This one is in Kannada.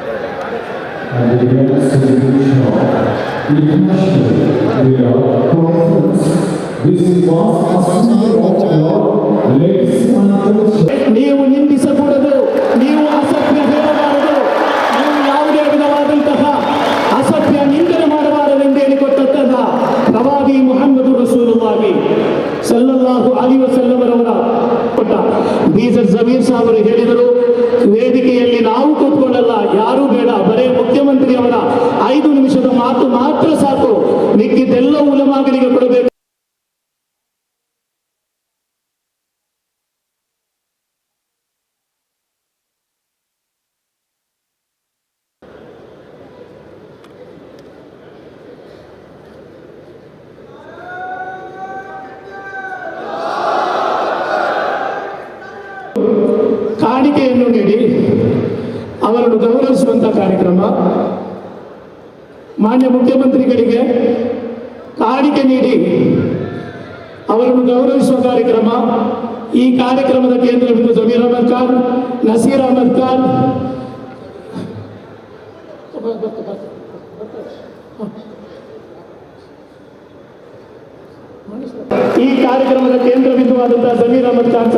and the next celebration of International Conference. This was a symbol of your ladies and gentlemen. ನೀವು ನಿಂದಿಸಕೂಡದು ನೀವು ಅಸಭ್ಯ ಹೇಳಬಾರದು ನೀವು ಯಾವುದೇ ವಿಧವಾದಂತಹ ಅಸಭ್ಯ ನಿಂದನೆ ಮಾಡಬಾರದೆಂದು ಹೇಳಿಕೊಟ್ಟಂತಹ ಪ್ರವಾದಿ ಮುಹಮ್ಮದು ರಸೂಲುಲ್ಲಾಹಿ ಸಲ್ಲಲ್ಲಾಹು ಅಲಿ ವಸಲ್ಲಮರವರ ಕೊಟ್ಟ ಬೀಜರ್ ಜಮೀರ್ ಸಾಹೇಬರು ಹೇಳಿದರು ಮಿಕ್ಕಿದ್ದೆಲ್ಲ ಉಲಮಾಗಳಿಗೆ ಕೊಡಬೇಕು. ಕಾಣಿಕೆಯನ್ನು ನೀಡಿ ಅವರನ್ನು ಗೌರವಿಸುವಂತ ಕಾರ್ಯಕ್ರಮ. ಮಾನ್ಯ ಮುಖ್ಯಮಂತ್ರಿಗಳಿಗೆ ಕಾಣಿಕೆ ನೀಡಿ ಅವರನ್ನು ಗೌರವಿಸುವ ಕಾರ್ಯಕ್ರಮ. ಈ ಕಾರ್ಯಕ್ರಮದ ಕೇಂದ್ರ ಬಿಂದು ಜಮೀರ್ ಅಹಮದ್ ಖಾನ್, ನಸೀರ್ ಅಹಮದ್ ಖಾನ್. ಈ ಕಾರ್ಯಕ್ರಮದ ಕೇಂದ್ರ ಬಿಂದುವಾದಂತಹ ಜಮೀರ್ ಅಹಮದ್ ಖಾನ್